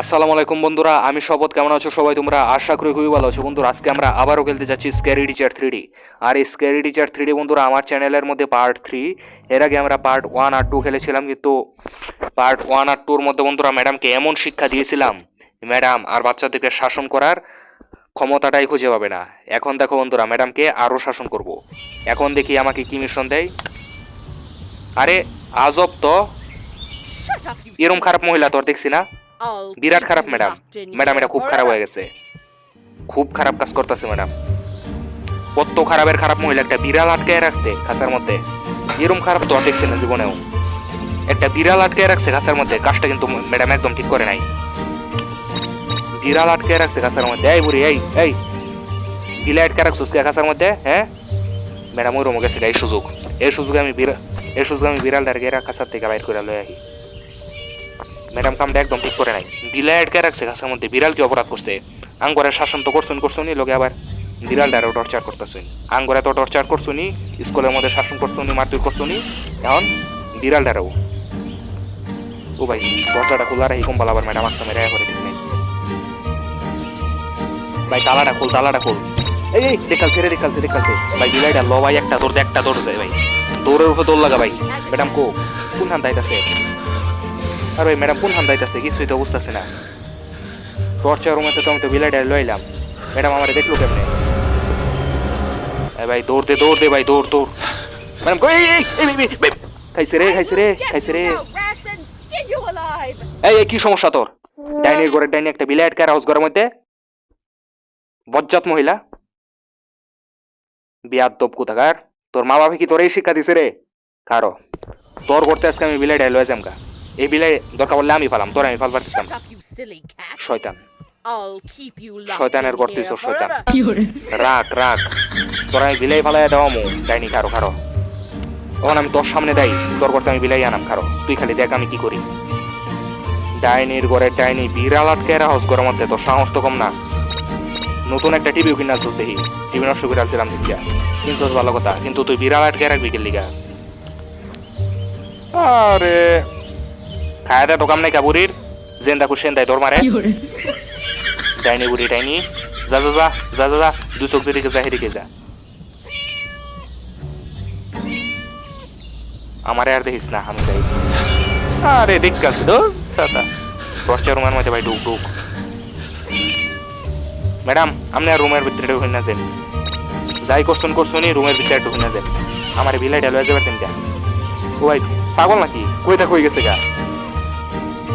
আসসালামু আলাইকুম বন্ধুরা আমি শপথ কেমন আছো সবাই তোমরা? আশা করি খুবই ভালো আছো। বন্ধুরা আজকে আমরা আবারও খেলতে যাচ্ছি স্ক্যারি টিচার থ্রি আর এই স্ক্যারি টিচার থ্রি বন্ধুরা আমার চ্যানেলের মধ্যে পার্ট থ্রি এর আগে আমরা পার্ট ওয়ান আর টু খেলেছিলাম কিন্তু পার্ট ওয়ান আর টুর মধ্যে বন্ধুরা ম্যাডামকে এমন শিক্ষা দিয়েছিলাম ম্যাডাম আর বাচ্চাদেরকে শাসন করার ক্ষমতাটাই খুঁজে পাবে না। এখন দেখো বন্ধুরা ম্যাডামকে আরও শাসন করব। এখন দেখি আমাকে কি মিশন দেয়। আরে আজব তো। এরম খারাপ মহিলা তোর দেখছি না। বিরাট খারাপ ম্যাডাম ম্যাডাম এটা খুব খারাপ হয়ে গেছে। খুব খারাপ কাজ করতেছে ম্যাডাম কত খারাপের খারাপ মহিলা একটা বিড়াল আটকে রাখছে খাঁচার মধ্যে। এরম খারাপ তো দেখছি না জীবনেও। একটা বিড়াল আটকে রাখছে খাঁচার মধ্যে কাজটা কিন্তু ম্যাডাম একদম ঠিক করে নাই। বিড়াল আটকে রাখছে খাঁচার মধ্যে। এই বুড়ি এই এই। বিলে আটকে রাখছিস কে খাঁচার মধ্যে হ্যাঁ? ম্যাডাম ওই রকম গেছে এই সুযোগ। এই সুযোগে আমি বিড়াল এই সুযোগে আমি বিড়ালটার গেরা খাঁচার থেকে বাইর করে লয়ে আহি ম্যাডাম কামটা একদম ঠিক করে নাই। বিলাই আটকে রাখছে গাছের মধ্যে বিড়াল কি অপরাধ করছে। আঙ্গরের শাসন তো করছুন করছুনি লোকে আবার। বিড়ালটারও টর্চার করতেছুন আঙ্গরে তো টর্চার করছুনি স্কুলের মধ্যে শাসন করছুনি মারপিট করছুনি এখন বিড়ালটারও ও ভাই, দরজাটা খোলা রাখি, কম্বল আবার ম্যাডাম আসতে মেরে করে নেই ভাই, তালাটা খোল তালাটা খোল। এই এই, দেখালছে রে, দেখালছে দেখালছে। ভাই বিড়াইটা ল ভাই, একটা দৌড় একটা দৌড় দেয় ভাই। দৌড়ের উপর দৌড় লাগা ভাই। ম্যাডাম কো কোন হান দাইতাছে আর ভাই ম্যাডাম কোন হান দাইতাছে কিছুই তো বুঝতেছে না। টর্চার রুমেতে তো আমি তো বিলাইটা লইলাম। ম্যাডাম আমারে দেখল কেমনে? ভাই, দৌড় দে দৌড় দে ভাই, দৌড় দৌড়। ম্যাডাম খাইছে রে খাইছে রে খাইছে রে! এই কি সমস্যা তোর? ডাইনির ঘরে ডাইনি একটা বিলাই আটকে হাউস ঘরের মধ্যে? বজ্জাত মহিলা। বিয়ার দপ কোথাকার। তোর মা বাবা কি তোর এই শিক্ষা দিছে রে? কারও তোর করতে আজকে আমি বিলাই ডাইল হয়েছে আমকা এই বিলাই দরকার বললে আমি ফালাম তোর আমি silly cat! শয়তান। শয়তানের গর্তে শয়তান। রাখ রাখ। তোর আমি বিলাই ফালাই দেওয়া মু ডাইনি খারো খারো তখন আমি তোর সামনে দেই তোর করতে আমি বিলাই আনাম খারো তুই খালি দেখ আমি কি করি। ডাইনির ঘরে ডাইনি বিড়াল আটকে হাউস ঘরের মধ্যে। তোর সাহস তো কম না। নতুন একটা টিভিও কিনা চলছে দেখি। টিভি নষ্ট করে আলছিলাম দেখিয়া। কিন্তু ভালো কথা কিন্তু তুই বিড়াল আটকে রাখবি কে লিগা? আরে। খায় দে দোকান নাই কাবুরির জেন্দা কুশেন দেয় তোর মারে ডাইনি বুড়ি ডাইনি যা যা যা যা যা যা দুই চোখ যেদিকে যা সেদিকে যা আমারে আর দেখিস না আমি যাই। আরে দেখ আছে তো সাদা টর্চার রুমের মধ্যে ভাই ঢুক ঢুক ম্যাডাম আপনি আর রুমের ভিতরে ঢুকেন না যেন যাই করছুন করছুনি রুমের ভিতরে ঢুকেন না যেন আমার বিলাই ডাল হয়ে যাবে যা ও ভাই পাগল নাকি? কই থাক হয়ে গেছে গা।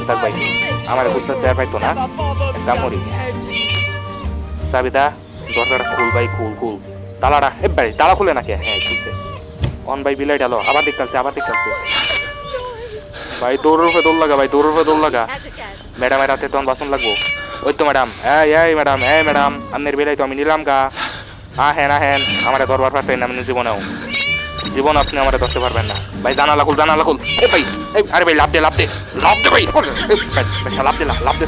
থাক ভাই, আমার বুঝতে আর পাইতো না? একটা মরি। সাবিদা দরজাটা খুল ভাই, খুল খুল। তালাটা, এ ভাই, তালা খুলে নাকি? হ্যাঁ খুলছে। অন ভাই, বিলাই ডালো, আবার দেখতালছে আবার দেখতালছে ভাই, দৌড়ের উপরে দৌড় লাগা, ভাই, দৌড়ের উপরে দৌড় লাগা. ম্যাডামের হাতে তখন বাসন লাগবো। ওই তো ম্যাডাম, এই এই ম্যাডাম এই ম্যাডাম আপনার বেলাই তো আমি নিলাম গা। আহেন আহেন, আমার দরবার পারবেন না আপনি জীবনেও জীবন আপনি আমার ধরতে পারবেন না। ভাই জানালা খুল জানালা খুল। এ ভাই এই আরে ভাই লাভ দে লাভ দে। লাভ দে ভাই। লাভ দে লাভ দে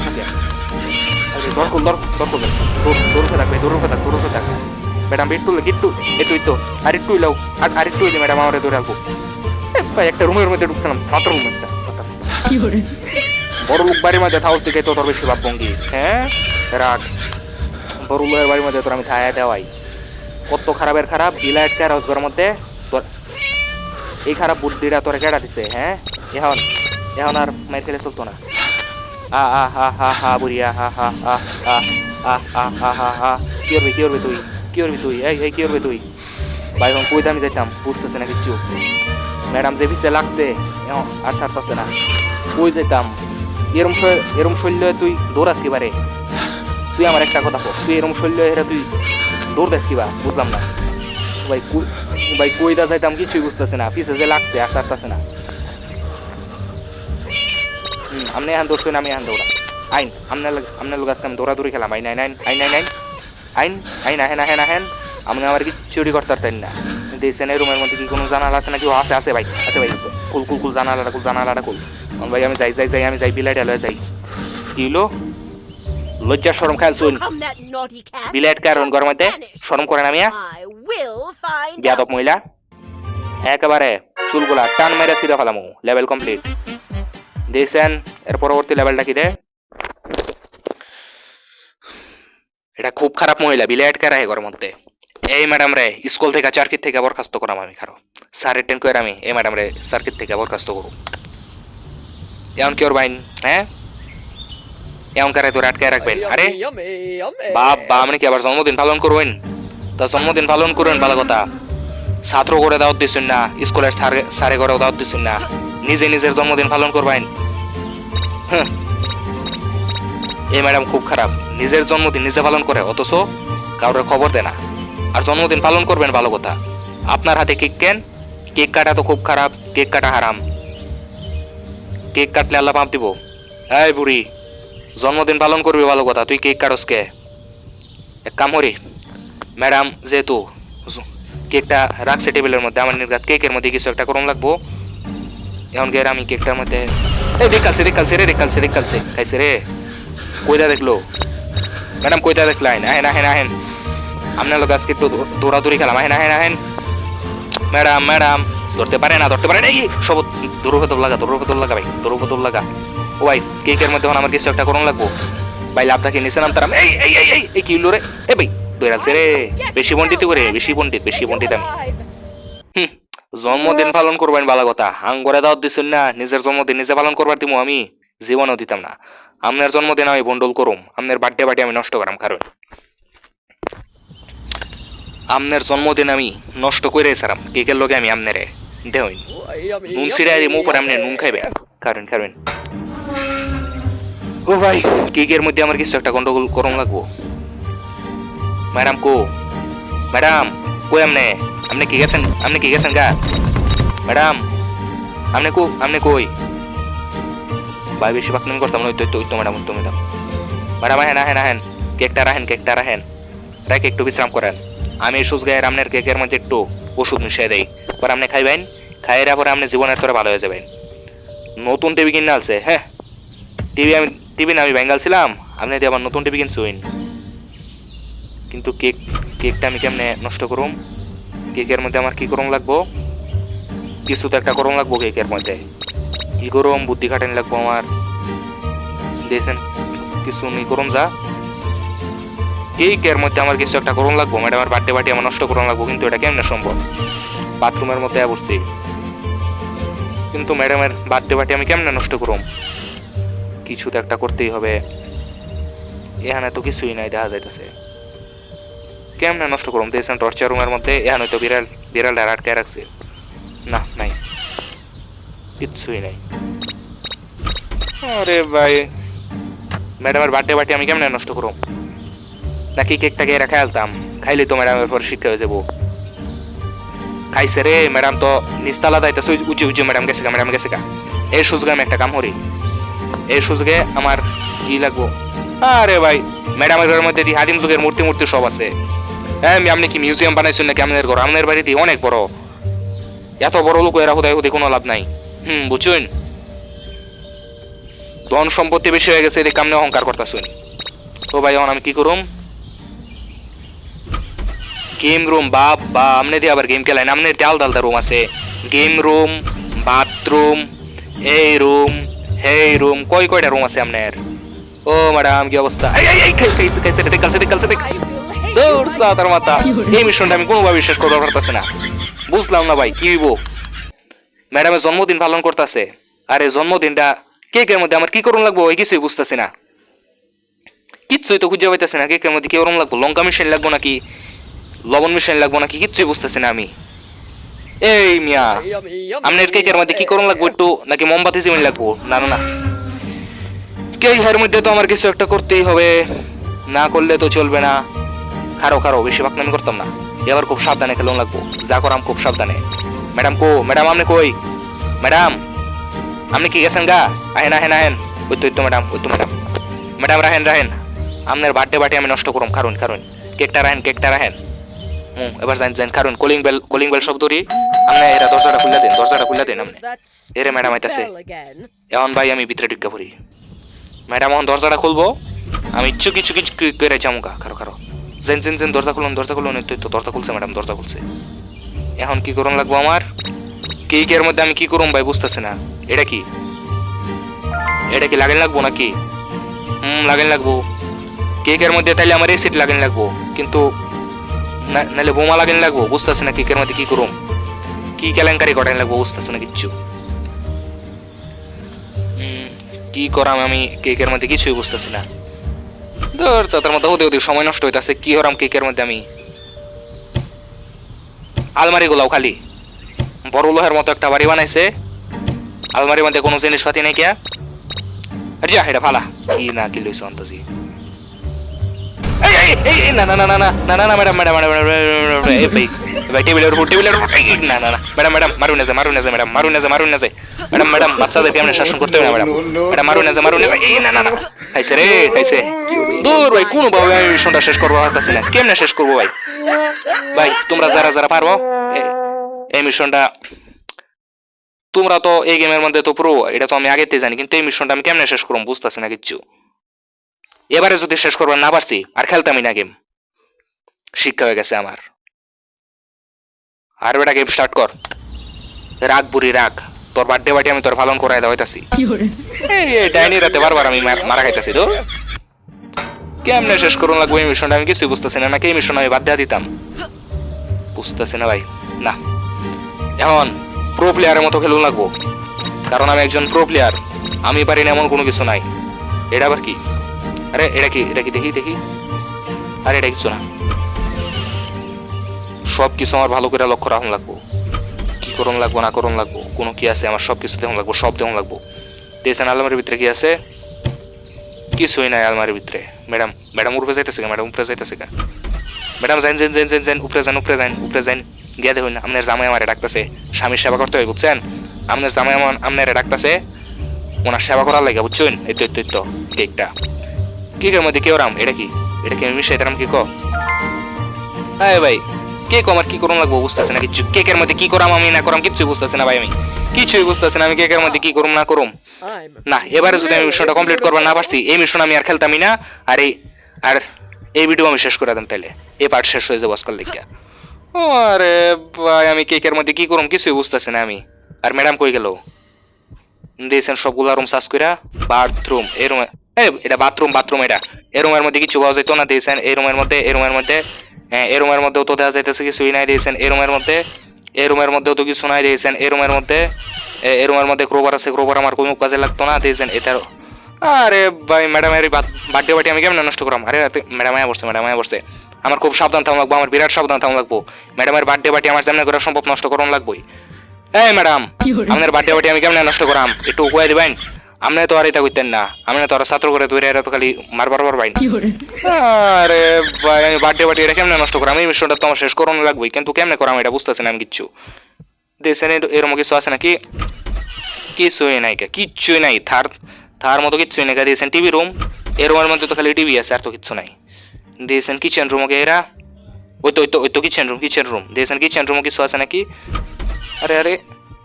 দর খুল দর দর খুল। দূর দূর উঠে থাক ভাই দূর উঠে থাক দূর উঠে থাক। ম্যাডাম একটু গিট্টু একটু তো। আর একটু লাও আর আর একটু ম্যাডাম আমার দূরে রাখব। ভাই একটা রুমের মধ্যে ঢুকছিলাম সাঁতার রুম একটা বড় লোক বাড়ির মধ্যে তো তোর বেশি ভাব ভঙ্গি। হ্যাঁ? রাখ বড় লোকের বাড়ির মধ্যে তোর আমি থায়া দেওয়াই। কত খারাপের খারাপ বিলা একটা রোজগার মধ্যে। তোর এই খারাপ বুদ্ধিটা তোর কেডা দিছে হ্যাঁ এখন এখন আর মায়ের খেলে চলতো না। আ আ, হা হা হা বুড়িয়া হা হা হা হা আ আ, হা হা হা কি করবি কি করবি তুই? কি করবি তুই? এই এই, কি করবি তুই? ভাই, এখন কই দামি যাইতাম? বুঝতেছে না কিচ্ছু। ম্যাডাম যে পিছিয়ে লাগছে, এখন আর ছাড়তেছে না। কই যেতাম এরম এরম শৈল্য তুই দৌড়াস কিবারে? তুই আমার একটা কথা কর তুই এরম শৈল্য হেরা তুই দৌড় দেস কিবা? বুঝলাম না। ভাই ভাই কইতা যাইতাম কিছুই বুঝতেছে না। পিছে যে লাগছে আর সারতেছে না। হুম আমনে এখন দৌড়ছেন আমি এখন দৌড়া। আইন আপনার আপনার লোক আজকে আমি দৌড়াদৌড়ি খেলাম। আইন আইন আইন আইন আইন আইন। আইন আহেন আহেন আহেন। আপনি আমার কি চুরি করতার তাই না। দেখছেন এই রুমের মধ্যে কি কোনো জানালা আছে নাকি? আছে আছে ভাই আছে ভাই। কুল কুল কুল জানালাটা কুল জানালাটা কুল। ভাই আমি যাই যাই যাই আমি যাই বিলাইট ডালে যাই। কি হলো লজ্জা শরম খেয়াল চুন বিলাইট কারণ ঘর মধ্যে শরম করেন আমি out. মহিলা একেবারে চুলগুলা টান মেরে ছিঁড়ে ফেলামু লেভেল কমপ্লিট দিয়েছেন এর পরবর্তী লেভেলটা কি রে? এটা খুব খারাপ মহিলা বিলে আটকে রাখে ঘরের মধ্যে? এই ম্যাডাম রে স্কুল থেকে চারকির থেকে বরখাস্ত করাম আমি খারো। স্যারের টেন করে আমি এই ম্যাডাম রে সার্কিট থেকে বরখাস্ত করু। এমন কি ওর বাইন হ্যাঁ? এমন কারে তোর আটকে রাখবেন। আরে বাপ বা আপনি কি আবার জন্মদিন পালন করবেন তা জন্মদিন পালন করবেন ভালো কথা ছাত্র করে দাওয়াত দিচ্ছেন না, স্কুলের সারে করে দাওয়াত দিচ্ছেন না। নিজে নিজের জন্মদিন পালন করবেন। এই ম্যাডাম খুব খারাপ। নিজের জন্মদিন নিজে পালন করে, অথচ কাউরে খবর দেয় না। আর জন্মদিন পালন করবেন ভালো কথা আপনার হাতে কেক কেন? কেক কাটা তো খুব খারাপ, কেক কাটা হারাম। কেক কাটলে আল্লাহ পাপ দিব। এই বুড়ি, জন্মদিন পালন করবি ভালো কথা তুই কেক কাটস কে? এক কাম করি। ম্যাডাম, যেহেতু কেকটা রাখছে টেবিলের মধ্যে, আমার নির্গাত কেকের মধ্যে কিছু একটা করুন লাগবো। এখন গের আমি কেকটার মধ্যে এই দেখালছে দেখালছে রে দেখালছে দেখালছে খাইছে রে কইটা দেখল? ম্যাডাম কইটা দেখলেন আহেন আহেন আহেন আপনার লোক আজকে একটু দৌড়াদৌড়ি খেলাম, আহেন আহেন আহেন। ম্যাডাম ম্যাডাম, ধরতে পারে না, ধরতে পারে না, এই সব দৌড় লাগা দৌড় ভেতর লাগা ভাই দৌড় ভেতর লাগা। ও ভাই, কেকের মধ্যে এখন আমার কিছু একটা করুন লাগবো। ভাই লাভটাকে নিচে নাম তারাম এই এই এই এই কি রে? এ ভাই দৌড়াচ্ছে রে বেশি পণ্ডিত করে, বেশি পণ্ডিত বেশি পণ্ডিত আমি। জন্মদিন পালন করবেন ভালো কথা। আঙ্গরে দাওয়াত দিচ্ছেন না, নিজের জন্মদিন নিজে পালন করবার দিমু আমি, জীবনও দিতাম না। আপনার জন্মদিন আমি বন্ডল করুম আপনার বার্থডে পার্টি আমি নষ্ট করাম কারণ আপনার জন্মদিন আমি নষ্ট করে সারাম কেকের লগে আমি আপনারে দেহইন নুন সিরাই মুখ পরে আপনি নুন খাইবে। কারণ কারণ ও ভাই, কেকের মধ্যে আমার কিছু একটা গন্ডগোল করম লাগবো। ম্যাডাম কো ম্যাডাম কই আমনে আপনি কি গেছেন আপনি কি গেছেন গা ম্যাডাম আপনি কো আপনি কই ভাই বেশি বাকনামি করতাম না ওই তো ম্যাডাম ওই তো ম্যাডাম ম্যাডাম আহেন আহেন আহেন কেকটা রাহেন কেকটা রাহেন রেখে একটু বিশ্রাম করেন আমি সুস গায়ের আপনার কেকের মধ্যে একটু ওষুধ মিশিয়ে দেই পরে আপনি খাইবেন খাইরা পরে আপনি জীবনের তোরে ভালো হয়ে যাবেন নতুন টিভি কিনে আছে হ্যাঁ টিভি আমি টিভি না আমি বেঙ্গাল ছিলাম আপনি দিয়ে আবার নতুন টিভি কিনছুইন কিন্তু কেক, কেকটা আমি কেমনে নষ্ট করুম? কেকের মধ্যে আমার কি করুম লাগবো? কিছু তো একটা করুম লাগবো কেকের মধ্যে। কি করুম বুদ্ধি খাটানি লাগবো আমার। দিয়েছেন কিছু নি করুম যা। কেকের মধ্যে আমার কিছু একটা করুন লাগবো। ম্যাডামের বার্থডে পার্টি আমার নষ্ট করুন লাগবো, কিন্তু এটা কেমনে সম্ভব? বাথরুমের মধ্যে বসছি কিন্তু ম্যাডামের বার্থডে পার্টি আমি কেমনে নষ্ট করুম? কিছু তো একটা করতেই হবে। এখানে তো কিছুই নাই, দেখা যাইতেছে। কেমনে নষ্ট করুম? দিয়েছেন টর্চার রুমের মধ্যে এখানে তো বিড়াল। বিড়াল আটকে রাখছে। না, নাই। কিচ্ছুই নাই। আরে ভাই। ম্যাডামের বার্থডে পার্টি আমি কেমনে নষ্ট করুম? নাকি কেকটাকে এরা খেলতাম খাইলে তো ম্যাডামের পর শিক্ষা হয়ে যাব। খাইছে রে, ম্যাডাম তো নিস্তালা দাইতেছে উঁচু উঁচু ম্যাডাম গেছে গা, ম্যাডাম গেছে গা। এই সুযোগে আমি একটা কাম করি। এই সুযোগে আমার ই লাগবো। আরে ভাই, ম্যাডামের ঘরের মধ্যে দি আদিম যুগের মূর্তি মূর্তি সব আছে। হ্যাঁ আপনি কি মিউজিয়াম বানাইছেন নাকি আপনার ঘর আপনার বাড়িতে অনেক বড় এত বড় লোক এরা হুদায় হুদে কোনো লাভ নাই হুম বুঝছেন ধন সম্পত্তি বেশি হয়ে গেছে এদিকে আপনি অহংকার করতেছেন তো ভাই এখন আমি কি করুম গেম রুম বাপ বা আমনে দিয়ে আবার গেম খেলাই আমনে দিয়ে আলাদা আলাদা রুম আছে গেম রুম বাথরুম এই রুম হেই রুম কয় কয়টা রুম আছে আপনার ও ম্যাডাম কি অবস্থা এই এই খাই খাইছে খাইছে দেখ কালছে দেখ কালছে দেখ সাতার মাথা? এই মিশনটা আমি কোনোভাবে করতে না। বুঝলাম না ভাই, কি ম্যাডামের জন্মদিন পালন করতেছে। জন্মদিনটা কেকের মধ্যে আমার কি করুন লাগবো? ওই কিছুই বুঝতেছি না। কিচ্ছুই তো খুঁজে পাইতেছি না, কেকের মধ্যে লাগবো? লঙ্কা লাগবো নাকি? লবণ মিশাইন লাগবো নাকি? কিচ্ছুই বুঝতেছি না আমি। এই মিয়া আপনার কেকের মধ্যে কি করুন লাগবো একটু? নাকি মোমবাতি জিমিন লাগবো? না না। কেকের মধ্যে তো আমার কিছু একটা করতেই হবে। না করলে তো চলবে না। খারো খারো, বেশি বাকনামি করতাম না। এবার খুব সাবধানে খেলুন লাগবো। যা করাম খুব সাবধানে। ম্যাডাম কো, ম্যাডাম আপনি কই? ম্যাডাম আপনি কি গেছেন গা? আহেন আহেন আহেন। ওই তো ম্যাডাম, ওই তো, ম্যাডাম। ম্যাডাম, রাহেন রাহেন। আপনার বার্থডে পার্টি আমি নষ্ট করুম কারণ কারণ কেকটা রাহেন কেকটা রাহেন। হুম, এবার জান জান কারণ কলিং বেল কলিং বেল শব্দরি আপনি এরা দরজাটা খুলে দেন, দরজাটা খুলে দেন আপনি এরে ম্যাডাম আইতাছে. এখন ভাই আমি ভিতরে ঢুকে পড়ি। ম্যাডাম, এখন দরজাটা খুলবো। আমি চুকি চুকি চুকি করে খারো খারো। জেন জেন জেন দরজা খুলুন দরজা খুলুন তো দরজা খুলছে ম্যাডাম, দরজা খুলছে। এখন কি করুন লাগবো আমার? কেকের মধ্যে আমি কি করুম ভাই, বুঝতেছি না। এটা কি? এটা কি লাগেন লাগবো নাকি? হুম, লাগেন লাগবো। কেকের মধ্যে তাইলে আমার এসিড লাগান লাগবো, কিন্তু নাহলে বোমা লাগান লাগবো, বুঝতেছি না কেকের মধ্যে কি করুম। কি কেলেঙ্কারি কটান লাগবো, বুঝতেছি না কিচ্ছু। কি করাম আমি, কেকের মধ্যে কিছুই বুঝতেছি না। ধর তার মধ্যে ওদের ওদের সময় নষ্ট হইতাছে, কি হরাম কেকের মধ্যে আমি? আলমারি গুলাও খালি। বড় লোহের মতো একটা বাড়ি বানাইছে। আলমারির মধ্যে কোনো জিনিসপাতি নাই কিয়া। যা, এটা ভালা কি না কি লইছ অন্তজি? শেষ করব না শেষ করব ভাই ভাই তোমরা যারা যারা পারব এই মিশনটা তোমরা তো এই গেমের মধ্যে তো প্রো এটা তো আমি আগেতে জানি কিন্তু এই মিশনটা আমি কেমনে শেষ করব বুঝতেছি না কিচ্ছু এবারে যদি শেষ করবার না পারছি আর খেলতামই না গেম শিক্ষা হয়ে গেছে আমার। আর বেটা গেম স্টার্ট কর। রাগ বুড়ি রাগ। তোর বার্থডে পার্টি আমি তোর পালন করাই দেওয়াইতাছি। এই ডাইনি রাতে বারবার আমি মারা খাইতাছি তো। কেমনে শেষ করুন লাগবে এই মিশনটা আমি কিছুই বুঝতেছি না নাকি এই মিশন আমি বাদ দেওয়া দিতাম? বুঝতেছি না ভাই। না। এখন প্রো প্লেয়ারের মতো খেলুন লাগবো। কারণ আমি একজন প্রো প্লেয়ার আমি পারি না এমন কোনো কিছু নাই। এটা আবার কি? আরে এটা কি? এটা কি? দেখি দেখি। আরে এটা কিছু না। সব কিছু আমার ভালো করে লক্ষ্য রাখুন লাগবো। কি করুন লাগবো না করুন লাগবো কোনো কি আছে আমার সব কিছু দেখুন লাগবো সব দেখুন লাগবো। দেখছেন আলমারির ভিতরে কি আছে? কিছুই নাই আলমারির ভিতরে। ম্যাডাম ম্যাডাম উপরে যাইতেছে ম্যাডাম উপরে যাইতেছে ম্যাডাম যাইন যাইন যাইন যাইন যাইন উপরে যান উপরে যাইন উপরে যাইন। গিয়া দেখুন আপনার জামাই আমারে ডাকতেছে। স্বামীর সেবা করতে হয় বুঝছেন? আপনার জামাই আমার আপনার ডাকতেছে। ওনার সেবা করার লাগে বুঝছেন? এই তো, এই তো কেকটা। কেকের মধ্যে? কেউ রাম এটা কি? এটা কি আমি মিশাই দিলাম কি ক? হ্যাঁ ভাই কেক আমার কি করুন লাগবো বুঝতেছে না কিছু কেকের মধ্যে কি করাম আমি না করাম কিছুই বুঝতেছি না ভাই আমি। কিছুই বুঝতেছি না আমি কেকের মধ্যে কি করুম না করুম। না, এবারে যদি আমি মিশনটা কমপ্লিট করবার না পারছি, এই মিশন আমি আর খেলতামই না, আর এই আর এই ভিডিও আমি শেষ করে দিতাম তাইলে। এই পার্ট শেষ হয়ে যাব আজকাল দেখে আরে ভাই, আমি কেকের মধ্যে কি করুম কিছুই বুঝতেছি না আমি। আর ম্যাডাম কই গেল? দিয়েছেন সবগুলা রুম সার্চ কইরা বাথরুম এই এটা বাথরুম বাথরুম এটা। এই রুমের মধ্যে কিছু পাওয়া যেত না দিয়েছেন। এই রুমের মধ্যে এই রুমের মধ্যে হ্যাঁ এই রুমের মধ্যেও তো দেখা যাইতেছে কিছুই নাই দিয়েছেন। এই রুমের মধ্যে এই রুমের মধ্যেও তো কিছু নাই দিয়েছেন। এই রুমের মধ্যে এই রুমের মধ্যে ক্রোবার আছে ক্রোবার আমার কোনো কাজে লাগতো না দিয়েছেন। এটারও আরে ভাই ম্যাডাম এর বার্থডে পার্টি আমি কেমন নষ্ট করাম আরে ম্যাডাম আয়া বসছে ম্যাডাম আয়া বসছে আমার খুব সাবধান থাকা লাগবো আমার বিরাট সাবধান থাকা লাগবো। ম্যাডামের বার্থডে পার্টি আমার সামনে করা সম্ভব নষ্ট করুন লাগবোই। এই ম্যাডাম আপনার বার্থডে পার্টি আমি কেমন নষ্ট করাম? একটু উপায় দিবেন? আপনি তো আর এটা করতেন না। আমি তো আর ছাত্র করে তৈরি এরা তো খালি মারবার পারবাই আরে ভাই আমি বার্থডে পার্টি এটা কেমনে নষ্ট করাম? এই মিশনটা তো আমার শেষ করানো লাগবে কিন্তু কেমনে করাম এটা বুঝতেছি না আমি কিচ্ছু। দেশেন এরকম কিছু আছে নাকি? কিছুই নাই কে কিচ্ছুই নাই। থার থার মতো কিচ্ছুই নাই দিয়েছেন টিভি রুম? রুমের মধ্যে তো খালি টিভি আছে আর তো কিচ্ছু নাই। দিয়েছেন কিচেন রুম ওকে এরা? ওই তো ওই তো ওই তো কিচেন রুম কিচেন রুম। দিয়েছেন কিচেন রুম কিছু আছে নাকি? আরে আরে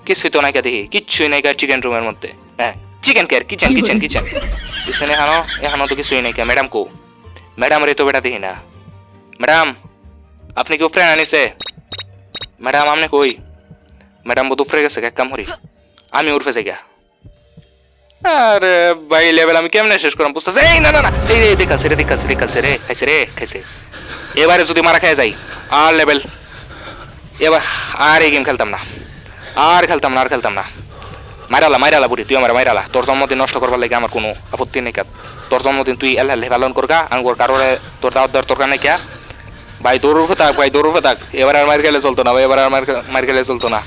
কিছুই তো নাই কা দেখি কিচ্ছুই নাই কা চিকেন রুমের মধ্যে। হ্যাঁ। Chicken care kitchen kitchen kitchen দিয়েছেন এখানো এখানো তো কিছুই নাই ম্যাডাম কো? ম্যাডাম রে তো বেটা দেখি না। ম্যাডাম আপনি কি উপরে আনিছে ম্যাডাম আপনি কই? ম্যাডাম বোধ উপরে গেছে এক কাম করি। আমি উঠে যাই গা। আরে ভাই লেভেল আমি কেমনে শেষ করলাম বুঝতেছে? এই না না না। এই রে দেখাচ্ছে রে দেখাচ্ছে দেখাচ্ছে রে খাইছে রে খাইছে। এবারে যদি মারা খেয়ে যাই আর লেভেল এবার আর এই গেম খেলতাম না। আর খেলতাম না আর খেলতাম না। মাইরালা মাইরালা বুড়ি তুই আমার মাইরালা। তোর জন্মদিন নষ্ট করবার লাগে আমার কোনো আপত্তি নেই কাত তোর জন্মদিন তুই এল্লাহ পালন করগা আঙ্গুর কারোরে তোর দাওয়াত দেওয়ার তোর নাই কিয়া? ভাই দৌড় উঠে থাক ভাই দৌড় উঠে থাক এবার আর মার খেলে চলতো না, ভাই এবার আর মার মার খেলে চলতো না।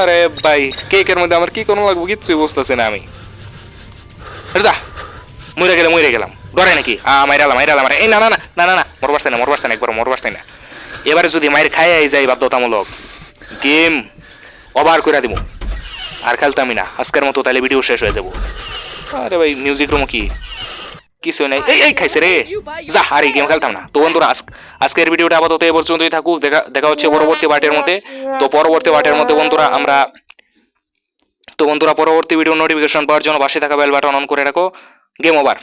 আরে ভাই, কেকের মধ্যে আমার কি কোনো লাগবো? কিচ্ছুই বুঝতেছি না আমি। যা মরে গেলাম মরে গেলাম। ডরে নাকি? আ মাইরালাম মাইরালাম মারে এই না না না না না না মর বাসতে না মর বাসতে না একবার মর বাসতে না। এবারে যদি মায়ের খাই যাই বাধ্যতামূলক, গেম ওভার করে দিব আর খেলতামই না। আজকের মতো তাহলে ভিডিও শেষ হয়ে যাব। আরে ভাই মিউজিক রুম কি? কিছু নাই। এই এই খাইছে রে। যা, আর এই গেম খেলতাম না। তো বন্ধুরা, আজ- আজকের ভিডিওটা আপাতত এ পর্যন্তই থাকুক। দেখা দেখা হচ্ছে পরবর্তী পার্টের মধ্যে। তো পরবর্তী পার্টের মধ্যে বন্ধুরা, আমরা তো বন্ধুরা, পরবর্তী ভিডিও নোটিফিকেশন পাওয়ার জন্য পাশে থাকা বেল বাটন অন করে রাখো। Game over